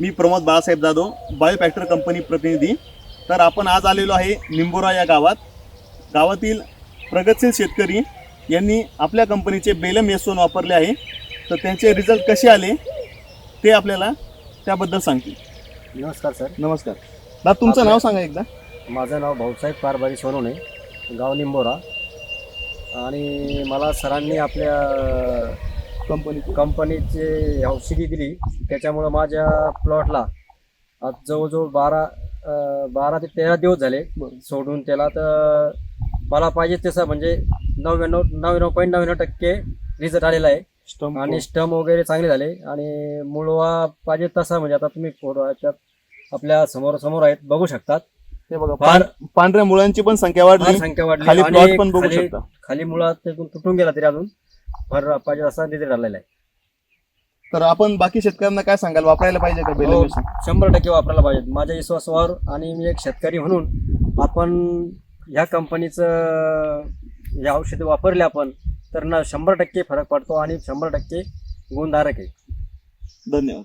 मी Pramod Balasaheb Jadhav Biofactor company प्रतिनिधी. तर आपण आज आलेलो आहे निंबोरा या गावात. गावातील प्रगतशील शेतकरी यांनी आपल्या कंपनीचे बेलम एसोन वापरले आहे. तर त्यांचे रिझल्ट कसे आले ते आपल्याला त्याबद्दल सांगतील. नमस्कार सर. नमस्कार. दादा तुमचं नाव सांगा एकदा. माझं नाव भाऊसाहेब कारभारी सोनवणे गाव निंबोरा. आणि मला सरांनी आपल्या कंपनी कंपनीचे औषधी दिली. त्याच्यामुळं माझ्या प्लॉटला आज जवळजवळ बारा अं, बारा ते तेरा दिवस झाले. बरं. सोडून त्याला तर मला पाहिजे तसं म्हणजे नव्याण्णव नव्याण्णव पॉईंट नव्याण्णव टक्के रिझल्ट आलेला आहे. स्टंप आणि स्टम वगैरे चांगले झाले. आणि मुळवा पाहिजे तसा म्हणजे आता तुम्ही फोटो याच्यात आपल्यासमोर समोर आहेत बघू शकतात. हे बघा फार- पां- पांढऱ्या मुळांची पण संख्या फार वाढली संख्या वाढली. खाली आणि प्लॉट पण बघू खाली- शकता. खाली मुळात त्यातून तुटून गेला तरी अजून. फार पाहिजे असा रिझल्ट आलेला आहे. तर आपण बाकी शेतकऱ्यांना काय सांगाल? वापरायला पाहिजे का बेलम हो, शंभर टक्के वापरायला पाहिजे. माझ्या विश्वासावर आणि मी एक शेतकरी म्हणून आपण ह्या कंपनीचं हे औषधं वापरले आपण तर ना शंभर टक्के फरक पडतो आणि शंभर टक्के गुणधारक आहे. धन्यवाद.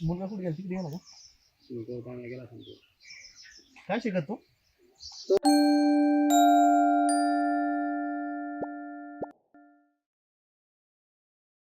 मुलगा कुठे गेला? तिकडे गेला का? काय शिकत तू?